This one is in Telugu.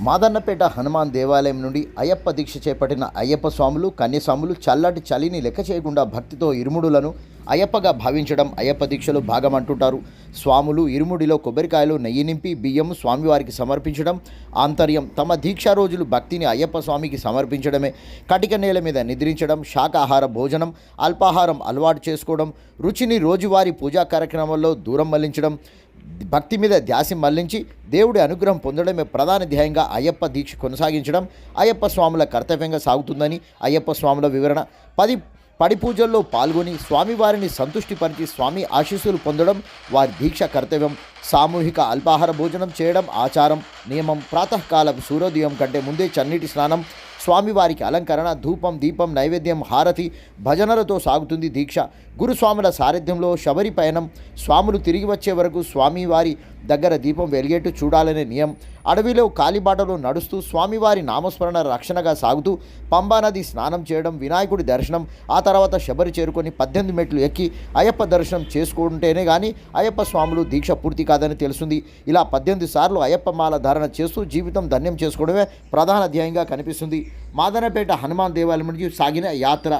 మాదన్నపేట హనుమాన్ దేవాలయం నుండి అయ్యప్ప దీక్ష చేపట్టిన అయ్యప్ప స్వాములు కన్యస్వాములు చల్లటి చలిని లెక్క చేయకుండా భక్తితో ఇరుముడులను అయ్యప్పగా భావించడం అయ్యప్ప దీక్షలో భాగమంటుంటారు. స్వాములు ఇరుముడిలో కొబ్బరికాయలు నెయ్యి నింపి బియ్యం స్వామివారికి సమర్పించడం ఆంతర్యం తమ దీక్షా రోజులు భక్తిని అయ్యప్ప స్వామికి సమర్పించడమే. కటిక నేల మీద నిద్రించడం శాకాహార భోజనం అల్పాహారం అలవాటు చేసుకోవడం రుచిని రోజువారీ పూజా కార్యక్రమాల్లో దూరం మళ్ళించడం భక్తి మీద ధ్యాసి మళ్ళించి దేవుడి అనుగ్రహం పొందడమే ప్రధాన ధ్యేయంగా అయ్యప్ప దీక్ష కొనసాగించడం. అయ్యప్ప స్వాముల కర్తవ్యంగా సాగుతుందని అయ్యప్ప స్వాముల వివరణ. పది పడి పూజల్లో పాల్గొని స్వామివారిని సంతుష్టిపరిచి స్వామి ఆశీస్సులు పొందడం వారి దీక్ష కర్తవ్యం. సామూహిక అల్పాహార భోజనం చేయడం ఆచారం. నియమం ప్రాతకాలం సూర్యోదయం కంటే ముందే చన్నీటి స్నానం. స్వామివారికి అలంకరణ ధూపం దీపం నైవేద్యం హారతి భజనలతో సాగుతుంది దీక్ష. గురుస్వాముల సారథ్యంలో శబరి పయనం. స్వాములు తిరిగి వచ్చే వరకు స్వామివారి దగ్గర దీపం వెలిగేట్టు చూడాలనే నియం. అడవిలో కాలిబాటలో నడుస్తూ స్వామివారి నామస్మరణ రక్షణగా సాగుతూ పంబానది స్నానం చేయడం వినాయకుడి దర్శనం ఆ తర్వాత శబరి చేరుకొని పద్దెనిమిది మెట్లు ఎక్కి అయ్యప్ప దర్శనం చేసుకుంటేనే కానీ అయ్యప్ప స్వాములు దీక్ష పూర్తి కాదని తెలుస్తుంది. ఇలా పద్దెనిమిది సార్లు అయ్యప్ప మాల ధారణ చేస్తూ జీవితం ధన్యం చేసుకోవడమే ప్రధాన ధ్యేయంగా కనిపిస్తుంది. మాదనపేట హనుమాన్ దేవాలయం నుంచి సాగిన యాత్ర.